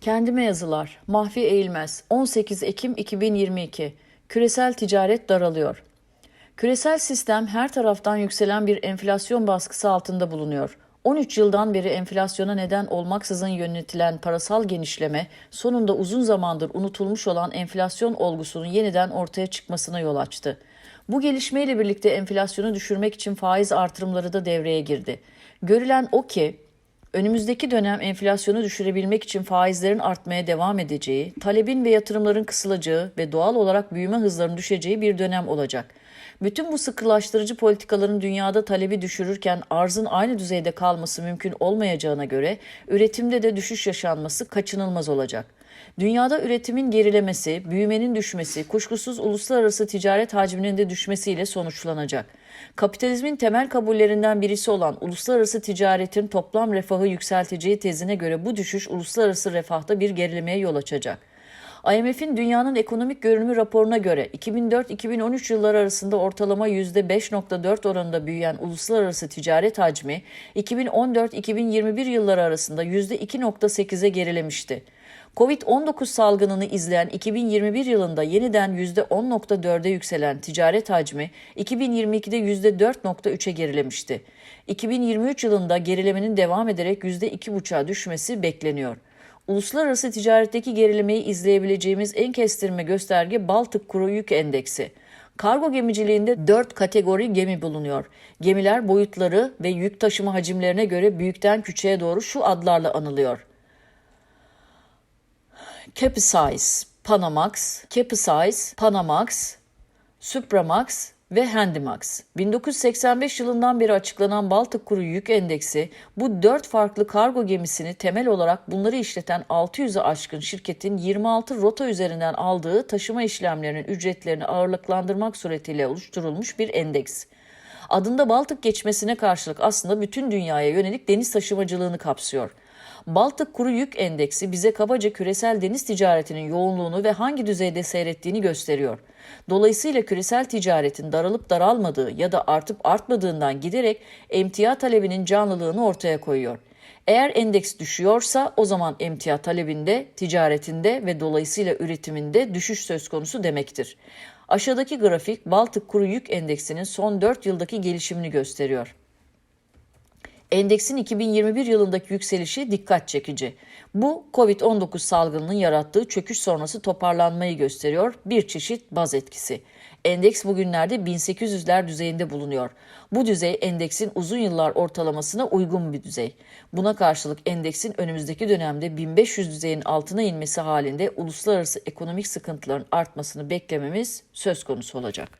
Kendime yazılar. Mahfi Eğilmez. 18 Ekim 2022. Küresel ticaret daralıyor. Küresel sistem her taraftan yükselen bir enflasyon baskısı altında bulunuyor. 13 yıldan beri enflasyona neden olmaksızın yönetilen parasal genişleme sonunda uzun zamandır unutulmuş olan enflasyon olgusunun yeniden ortaya çıkmasına yol açtı. Bu gelişmeyle birlikte enflasyonu düşürmek için faiz artırımları da devreye girdi. Görülen o ki Önümüzdeki dönem enflasyonu düşürebilmek için faizlerin artmaya devam edeceği, talebin ve yatırımların kısılacağı ve doğal olarak büyüme hızlarının düşeceği bir dönem olacak. Bütün bu sıkılaştırıcı politikaların dünyada talebi düşürürken arzın aynı düzeyde kalması mümkün olmayacağına göre üretimde de düşüş yaşanması kaçınılmaz olacak. Dünyada üretimin gerilemesi, büyümenin düşmesi, kuşkusuz uluslararası ticaret hacminin de düşmesiyle sonuçlanacak. Kapitalizmin temel kabullerinden birisi olan uluslararası ticaretin toplam refahı yükselteceği tezine göre bu düşüş uluslararası refahta bir gerilemeye yol açacak. IMF'in dünyanın ekonomik görünümü raporuna göre 2004-2013 yılları arasında ortalama %5.4 oranında büyüyen uluslararası ticaret hacmi 2014-2021 yılları arasında %2.8'e gerilemişti. Covid-19 salgınını izleyen 2021 yılında yeniden %10.4'e yükselen ticaret hacmi 2022'de %4.3'e gerilemişti. 2023 yılında gerilemenin devam ederek %2.5'a düşmesi bekleniyor. Uluslararası ticaretteki gerilemeyi izleyebileceğimiz en kestirme gösterge Baltık Kuru Yük Endeksi. Kargo gemiciliğinde 4 kategori gemi bulunuyor. Gemiler boyutları ve yük taşıma hacimlerine göre büyükten küçüğe doğru şu adlarla anılıyor. Capesize, Panamax, Capesize, Panamax, Supramax ve Handymax. 1985 yılından beri açıklanan Baltık Kuru Yük Endeksi bu dört farklı kargo gemisini temel olarak bunları işleten 600'e aşkın şirketin 26 rota üzerinden aldığı taşıma işlemlerinin ücretlerini ağırlıklandırmak suretiyle oluşturulmuş bir endeks. Adında Baltık geçmesine karşılık aslında bütün dünyaya yönelik deniz taşımacılığını kapsıyor. Baltık Kuru Yük Endeksi bize kabaca küresel deniz ticaretinin yoğunluğunu ve hangi düzeyde seyrettiğini gösteriyor. Dolayısıyla küresel ticaretin daralıp daralmadığı ya da artıp artmadığından giderek emtia talebinin canlılığını ortaya koyuyor. Eğer endeks düşüyorsa o zaman emtia talebinde, ticaretinde ve dolayısıyla üretiminde düşüş söz konusu demektir. Aşağıdaki grafik Baltık Kuru Yük Endeksinin son 4 yıldaki gelişimini gösteriyor. Endeksin 2021 yılındaki yükselişi dikkat çekici. Bu COVID-19 salgınının yarattığı çöküş sonrası toparlanmayı gösteriyor, bir çeşit baz etkisi. Endeks bugünlerde 1800'ler düzeyinde bulunuyor. Bu düzey endeksin uzun yıllar ortalamasına uygun bir düzey. Buna karşılık endeksin önümüzdeki dönemde 1500 düzeyin altına inmesi halinde uluslararası ekonomik sıkıntıların artmasını beklememiz söz konusu olacak.